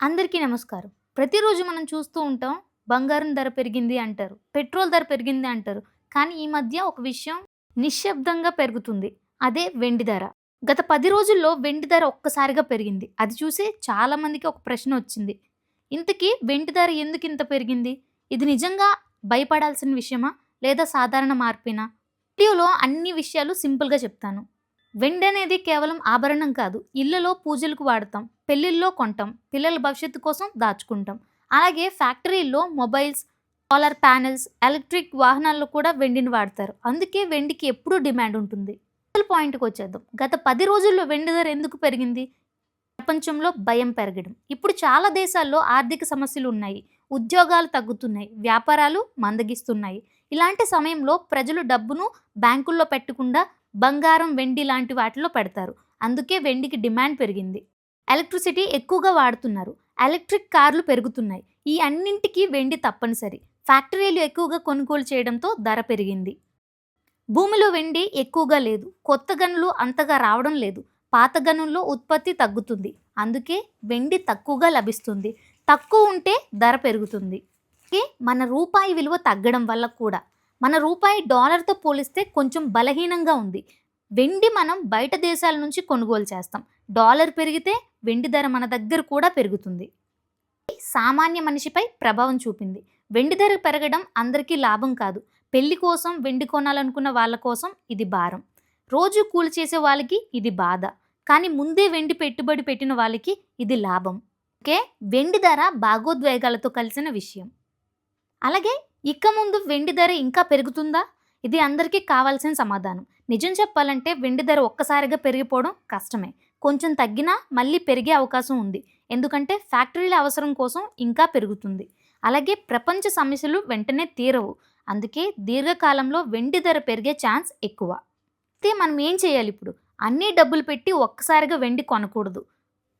అందరికీ నమస్కారం. ప్రతిరోజు మనం చూస్తూ ఉంటాం బంగారం ధర పెరిగింది అంటారు పెట్రోల్ ధర పెరిగింది అంటారు కానీ ఈ మధ్య ఒక విషయం నిశ్శబ్దంగా పెరుగుతుంది అదే వెండి ధర. గత పది రోజుల్లో వెండి ధర ఒక్కసారిగా పెరిగింది. అది చూసి చాలామందికి ఒక ప్రశ్న వచ్చింది. ఇంతకీ వెండి ధర ఎందుకు ఇంత పెరిగింది? ఇది నిజంగా భయపడాల్సిన విషయమా? లేదా సాధారణ మార్పేనా? వీడియోలో అన్ని విషయాలు సింపుల్గా చెప్తాను. వెండి అనేది కేవలం ఆభరణం కాదు. ఇళ్ళలో పూజలకు వాడతాం. పెళ్ళిళ్ళలో కొంటాం. పిల్లల భవిష్యత్తు కోసం దాచుకుంటాం. అలాగే ఫ్యాక్టరీల్లో మొబైల్స్ సోలార్ ప్యానెల్స్ ఎలక్ట్రిక్ వాహనాల్లో కూడా వెండిని వాడతారు. అందుకే వెండికి ఎప్పుడూ డిమాండ్ ఉంటుంది. పాయింట్కి వచ్చేద్దాం. గత పది రోజుల్లో వెండి ధర ఎందుకు పెరిగింది? ప్రపంచంలో భయం పెరగడం. ఇప్పుడు చాలా దేశాల్లో ఆర్థిక సమస్యలు ఉన్నాయి. ఉద్యోగాలు తగ్గుతున్నాయి. వ్యాపారాలు మందగిస్తున్నాయి. ఇలాంటి సమయంలో ప్రజలు డబ్బును బ్యాంకుల్లో పెట్టకుండా బంగారం వెండి లాంటి వాటిలో పెడతారు. అందుకే వెండికి డిమాండ్ పెరిగింది. ఎలక్ట్రిసిటీ ఎక్కువగా వాడుతున్నారు. ఎలక్ట్రిక్ కార్లు పెరుగుతున్నాయి. ఈ అన్నింటికి వెండి తప్పనిసరి. ఫ్యాక్టరీలు ఎక్కువగా కొనుగోలు చేయడంతో ధర పెరిగింది. భూమిలో వెండి ఎక్కువగా లేదు. కొత్త గనులు అంతగా రావడం లేదు. పాత గనుల్లో ఉత్పత్తి తగ్గుతుంది. అందుకే వెండి తక్కువగా లభిస్తుంది. తక్కువ ఉంటే ధర పెరుగుతుంది. మన రూపాయి విలువ తగ్గడం వల్ల కూడా. మన రూపాయి డాలర్తో పోలిస్తే కొంచెం బలహీనంగా ఉంది. వెండి మనం బయట దేశాల నుంచి కొనుగోలు చేస్తాం. డాలర్ పెరిగితే వెండి ధర మన దగ్గర కూడా పెరుగుతుంది. సామాన్య మనిషిపై ప్రభావం చూపింది. వెండి ధర పెరగడం అందరికీ లాభం కాదు. పెళ్ళి కోసం వెండి కొనాలనుకున్న వాళ్ళ కోసం ఇది భారం. రోజు కూలి చేసే వాళ్ళకి ఇది బాధ. కానీ ముందే వెండి పెట్టుబడి పెట్టిన వాళ్ళకి ఇది లాభం. ఓకే? వెండి ధర భాగోద్వేగాలతో కలిసిన విషయం. అలాగే ఇక ముందు వెండి ధర ఇంకా పెరుగుతుందా? ఇది అందరికీ కావాల్సిన సమాధానం. నిజం చెప్పాలంటే వెండి ధర ఒక్కసారిగా పెరిగిపోవడం కష్టమే. కొంచెం తగ్గినా మళ్ళీ పెరిగే అవకాశం ఉంది. ఎందుకంటే ఫ్యాక్టరీల అవసరం కోసం ఇంకా పెరుగుతుంది. అలాగే ప్రపంచ సమస్యలు వెంటనే తీరవు. అందుకే దీర్ఘకాలంలో వెండి ధర పెరిగే ఛాన్స్ ఎక్కువ. అయితే మనం ఏం చేయాలి ఇప్పుడు? అన్నీ డబ్బులు పెట్టి ఒక్కసారిగా వెండి కొనకూడదు.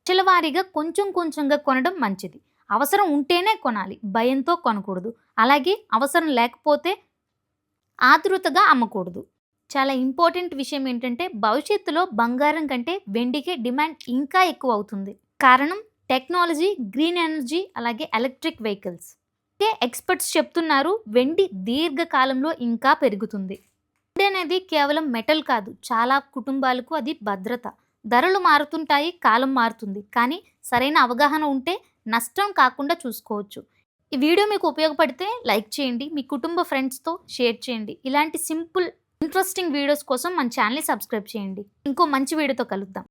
చిలవారీగా కొంచెం కొంచెంగా కొనడం మంచిది. అవసరం ఉంటేనే కొనాలి భయంతో కొనకూడదు. అలాగే అవసరం లేకపోతే ఆతృతగా అమ్మకూడదు. చాలా ఇంపార్టెంట్ విషయం ఏంటంటే భవిష్యత్తులో బంగారం కంటే వెండికే డిమాండ్ ఇంకా ఎక్కువ అవుతుంది కారణం టెక్నాలజీ గ్రీన్ ఎనర్జీ అలాగే ఎలక్ట్రిక్ వెహికల్స్. అయితే ఎక్స్పర్ట్స్ చెప్తున్నారు వెండి దీర్ఘకాలంలో ఇంకా పెరుగుతుంది. వెండి అనేది కేవలం మెటల్ కాదు చాలా కుటుంబాలకు అది భద్రత. ధరలు మారుతుంటాయి కాలం మారుతుంది. కానీ సరైన అవగాహన ఉంటే నష్టం కాకుండా చూసుకోవచ్చు. ఈ వీడియో మీకు ఉపయోగపడితే లైక్ చేయండి మీ కుటుంబ ఫ్రెండ్స్తో షేర్ చేయండి. ఇలాంటి సింపుల్ ఇంట్రెస్టింగ్ వీడియోస్ కోసం మన ఛానల్ని సబ్స్క్రైబ్ చేయండి. ఇంకో మంచి వీడియోతో కలుద్దాం.